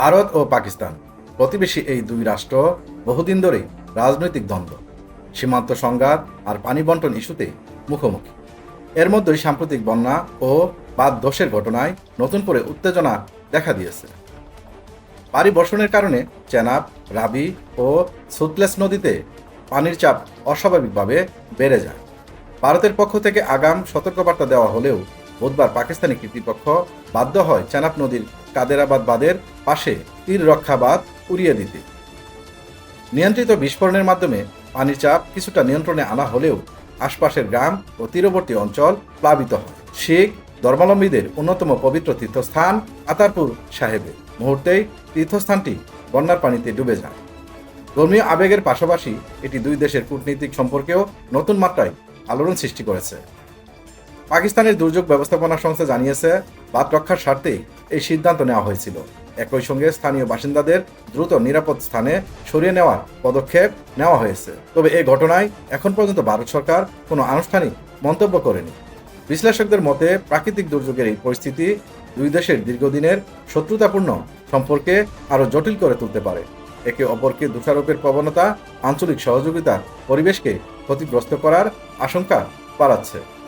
ভারত ও পাকিস্তান, প্রতিবেশী এই দুই রাষ্ট্র বহুদিন ধরেই রাজনৈতিক দ্বন্দ্ব, সীমান্ত সংঘাত আর পানি বন্টন ইস্যুতে মুখোমুখি। এর মধ্যেই সাম্প্রতিক বন্যা ও বাদ দোষের ঘটনায় নতুন করে উত্তেজনা দেখা দিয়েছে। পানি বর্ষণের কারণে চেনাব, রাবি ও সুতলেস নদীতে পানির চাপ অস্বাভাবিকভাবে বেড়ে যায়। ভারতের পক্ষ থেকে আগাম সতর্কবার্তা দেওয়া হলেও বুধবার পাকিস্তানি কর্তৃপক্ষ বাধ্য হয় চেনাব নদীর কাদেরাবাদ বাঁধের পাশে তীর রক্ষা বাঁধ উড়িয়ে দিতে। নিয়ন্ত্রিত বিস্ফোরণের মাধ্যমে পানির চাপ কিছুটা নিয়ন্ত্রণে আনা হলেও আশপাশের গ্রাম ও তীরবর্তী অঞ্চল প্লাবিত হয়। শিখ ধর্মাবলম্বীদের অন্যতম পবিত্র তীর্থস্থান আতারপুর সাহেবে মুহূর্তেই তীর্থস্থানটি বন্যার পানিতে ডুবে যায়। ধর্মীয় আবেগের পাশাপাশি এটি দুই দেশের কূটনৈতিক সম্পর্কেও নতুন মাত্রায় আলোড়ন সৃষ্টি করেছে। পাকিস্তানের দুর্যোগ ব্যবস্থাপনা সংস্থা জানিয়েছে, বাদ রক্ষার স্বার্থেই এই সিদ্ধান্ত নেওয়া হয়েছিল। একই সঙ্গে স্থানীয় বাসিন্দাদের দ্রুত নিরাপদ স্থানে সরিয়ে নেওয়ার পদক্ষেপ নেওয়া হয়েছে। তবে এই ঘটনায় এখন পর্যন্ত ভারত সরকার কোনো আনুষ্ঠানিক মন্তব্য করেনি। বিশ্লেষকদের মতে, প্রাকৃতিক দুর্যোগের এই পরিস্থিতি দুই দেশের দীর্ঘদিনের শত্রুতাপূর্ণ সম্পর্কে আরও জটিল করে তুলতে পারে। একে অপরকে দোষারোপের প্রবণতা, আঞ্চলিক সহযোগিতার পরিবেশকে ক্ষতিগ্রস্ত করার আশঙ্কা বাড়াচ্ছে।